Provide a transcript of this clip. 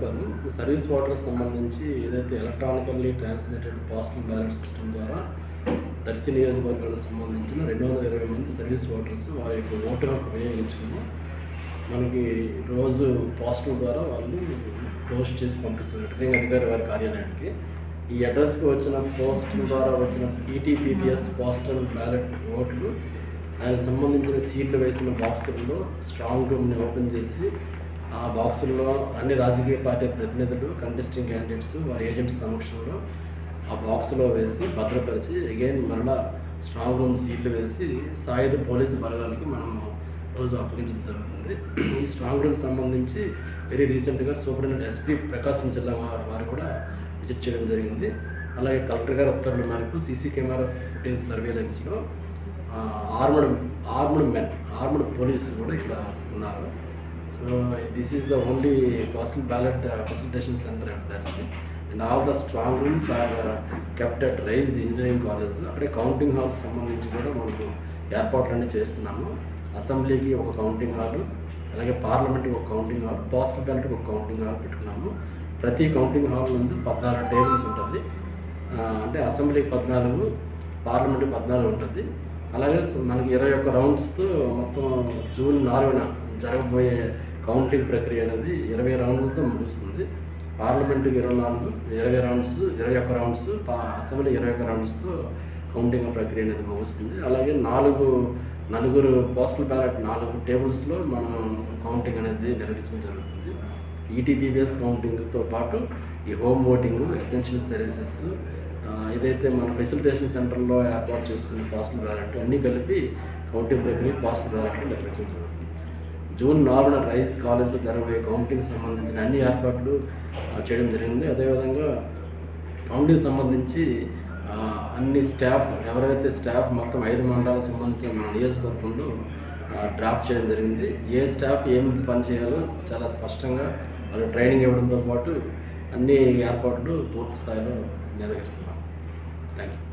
నమస్కారం సర్వీస్ వాటర్కి సంబంధించి ఏదైతే electronically translated postal ballot system ద్వారా దర్శి నియోజకవర్గానికి సంబంధించిన రెండు వందల ఇరవై మంది సర్వీస్ వాటర్స్ వారి యొక్క ఓటు హక్కు వినియోగించుకుని మనకి రోజు పోస్టల్ ద్వారా వాళ్ళు పోస్ట్ చేసి పంపిస్తారు రిటర్నింగ్ అధికారి వారి కార్యాలయానికి. ఈ అడ్రస్కి వచ్చిన పోస్టల్ ద్వారా వచ్చిన ఈటీపీపీఎస్ పోస్టల్ బ్యాలెట్ ఓట్లు దానికి సంబంధించిన సీట్లు వేసిన బాక్సుల్లో స్ట్రాంగ్ రూమ్ని ఓపెన్ చేసి ఆ బాక్సుల్లో అన్ని రాజకీయ పార్టీ ప్రతినిధులు కంటెస్టింగ్ క్యాండిడేట్స్ వారి ఏజెంట్స్ సమక్షంలో ఆ బాక్సులో వేసి భద్రపరిచి అగైన్ మరలా స్ట్రాంగ్ రూమ్ సీట్లు వేసి సాయుధ పోలీసు బలగాలకి మనం రోజు అప్పగించడం జరుగుతుంది. ఈ స్ట్రాంగ్ రూమ్ సంబంధించి వెరీ రీసెంట్గా సూపరింటెండెంట్ ఎస్పీ ప్రకాశం జిల్లా వారు కూడా విజిట్ చేయడం జరిగింది. అలాగే కలెక్టర్ గారి ఉత్తర్వుల మేరకు CC camera footage సర్వేలెన్స్లో armed armed men armed police కూడా ఇక్కడ ఉన్నారు. So this is the only postal ballot presentation centre at Darsi and all the strong rooms are kept at Rise engineering college అక్కడే counting hall సంబంధించి కూడా మనకు ఏర్పాట్లన్నీ చేస్తున్నాము. అసెంబ్లీకి ఒక కౌంటింగ్ హాల్ అలాగే పార్లమెంట్కి ఒక కౌంటింగ్ హాల్ పోస్టల్ బ్యాలెట్కి ఒక కౌంటింగ్ హాల్ పెట్టుకున్నాము. ప్రతి కౌంటింగ్ హాల్ నందు పద్నాలుగు టేబుల్స్ ఉంటుంది. అంటే అసెంబ్లీకి పద్నాలుగు పార్లమెంట్కి పద్నాలుగు ఉంటుంది. అలాగే మనకి ఇరవై ఒక్క రౌండ్స్తో మొత్తం జూన్ నాలుగున జరగబోయే కౌంటింగ్ ప్రక్రియ అనేది ఇరవై రౌండ్లతో ముగుస్తుంది. పార్లమెంటు ఇరవై నాలుగు ఇరవై రౌండ్స్ ఇరవై ఒక్క రౌండ్స్ పా అసెంబ్లీ ఇరవై ఒక్క రౌండ్స్తో కౌంటింగ్ ప్రక్రియ అనేది ముగుస్తుంది. అలాగే నాలుగు నలుగురు పోస్టల్ బ్యాలెట్ నాలుగు టేబుల్స్లో మనం కౌంటింగ్ అనేది నిర్వహించడం జరుగుతుంది. ఈటీపీబీఎస్ కౌంటింగ్తో పాటు ఈ హోమ్ ఓటింగ్ ఎసెన్షియల్ సర్వీసెస్ ఏదైతే మన ఫెసిలిటేషన్ సెంటర్లో ఏర్పాటు చేసుకునే పోస్టల్ బ్యాలెట్ అన్నీ కలిపి కౌంటింగ్ ప్రక్రియ పోస్టల్ బ్యాలెట్ నిర్వహించడం జరుగుతుంది. జూన్ నాలుగున రైస్ కాలేజ్లో జరగబోయే కౌంటింగ్కి సంబంధించిన అన్ని ఏర్పాట్లు చేయడం జరిగింది. అదేవిధంగా కౌంటింగ్ సంబంధించి అన్ని స్టాఫ్ ఎవరైతే స్టాఫ్ మొత్తం ఐదు మండలాలకు సంబంధించిన మన నియోజకవర్గంలో డ్రాప్ చేయడం జరిగింది. ఏ స్టాఫ్ ఏం పని చేయాలో చాలా స్పష్టంగా వాళ్ళు ట్రైనింగ్ ఇవ్వడంతో పాటు అన్ని ఏర్పాట్లు పూర్తి స్థాయిలో నిర్వహిస్తున్నాం. Thank you